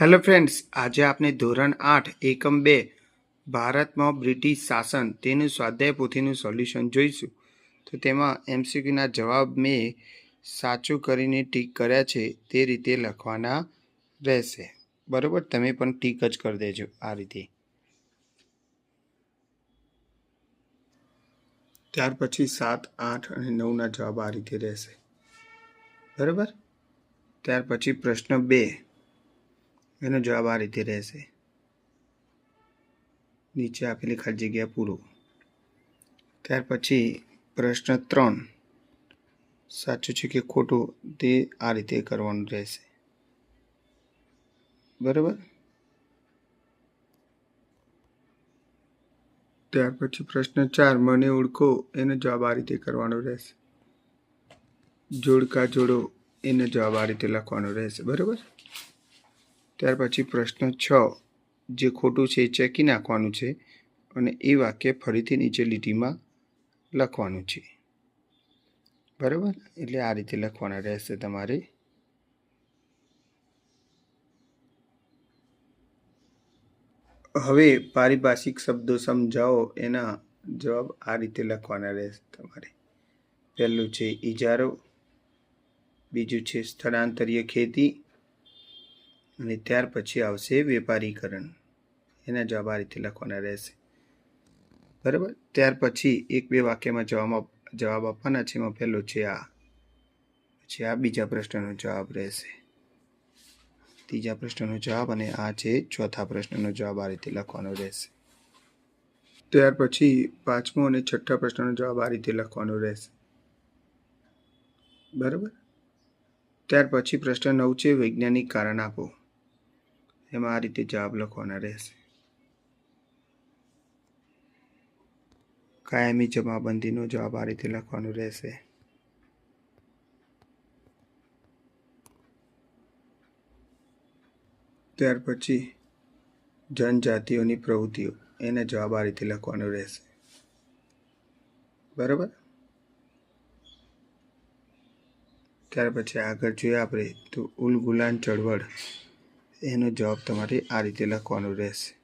Hello friends, આજે આપણે ધોરણ આઠ, એકમ બે, ભારતમાં બ્રિટિશ શાસન તેનું સ્વાધ્યાય પોથીનું સોલ્યુશન જોઈશું. તો તેમાં એમસીક્યુના જવાબ મેં સાચું કરીને ટીક કર્યા છે તે રીતે લખવાના રહેશે. બરાબર? તમે પણ ટીક જ કરી દેજો આ રીતે. ત્યાર પછી સાત, આઠ અને નવના જવાબ આ રીતે રહેશે. બરાબર? ત્યાર પછી પ્રશ્ન બે. એનો જવાબ આ રીતે રહેશે. નીચે આપેલી ખાલી જગ્યા પૂરો. ત્યાર પછી પ્રશ્ન ત્રણ. સાચું છે કે ખોટું? તે આ રીતે કરવાનું રહેશે. બરાબર? ત્યાર પછી પ્રશ્ન ચાર, મને ઓળખો, એનો જવાબ આ રીતે કરવાનો રહેશે. જોડકા જોડો, એનો જવાબ આ રીતે લખવાનો રહેશે. બરાબર? ત્યાર પછી પ્રશ્ન છ, જે ખોટું છે એ ચેકી નાખવાનું છે અને એ વાક્ય ફરીથી નીચે લીટીમાં લખવાનું છે. બરાબર? એટલે આ રીતે લખવાના રહેશે તમારે. હવે પારિભાષિક શબ્દો સમજાવો, એના જવાબ આ રીતે લખવાના રહેશે તમારે. પહેલું છે ઇજારો બીજું છે સ્થળાંતરીય ખેતી અને ત્યાર પછી આવશે વેપારીકરણ. એના જવાબ આ રીતે લખવાના રહેશે. બરાબર? ત્યાર પછી એક બે વાક્યમાં જવાબ જવાબ આપવાના છે. એમાં પહેલો છે આ. પછી આ બીજા પ્રશ્નનો જવાબ રહેશે. ત્રીજા પ્રશ્નનો જવાબ અને આ છે ચોથા પ્રશ્નનો જવાબ આ રીતે લખવાનો રહેશે. ત્યાર પછી પાંચમો અને છઠ્ઠા પ્રશ્નનો જવાબ આ રીતે લખવાનો રહેશે. બરાબર? ત્યાર પછી પ્રશ્ન નવ છે, વૈજ્ઞાનિક કારણ આપો. એમાં આ રીતે જવાબ લખવાના રહેશે. કાયમી જમાબંધીનો જવાબ આ રીતે લખવાનો રહેશે. ત્યાર પછી જનજાતિઓની પ્રવૃત્તિઓ, એને જવાબ આ રીતે લખવાનો રહેશે. બરાબર? ત્યાર પછી આગળ જોઈએ આપણે તો ઉલ ગુલાન ચળવળ એનો જવાબ તમારે આ રીતે લખવાનો રહેશે.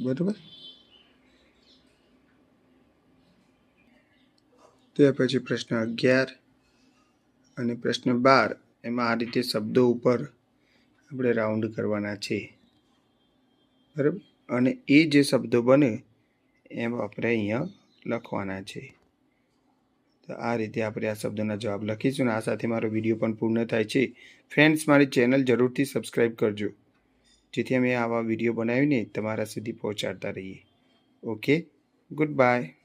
બરાબર? ત્યાર પછી પ્રશ્ન અગિયાર અને પ્રશ્ન બાર, એમાં આ રીતે શબ્દો ઉપર આપણે રાઉન્ડ કરવાના છે. બરાબર? અને એ જે શબ્દો બને, એમ આપણે અહીંયા લખવાના છે. તો આ રીતે આપણે આ શબ્દોના જવાબ લખીશું અને આ સાથે મારો વીડિયો પણ પૂર્ણ થાય છે. ફ્રેન્ડ્સ, મારી ચેનલ જરૂરથી સબસ્ક્રાઈબ કરજો. જેથી અમે આવા વીડિયો બનાવીને તમારા સુધી પહોંચાડતા રહીએ. ઓકે? Good bye.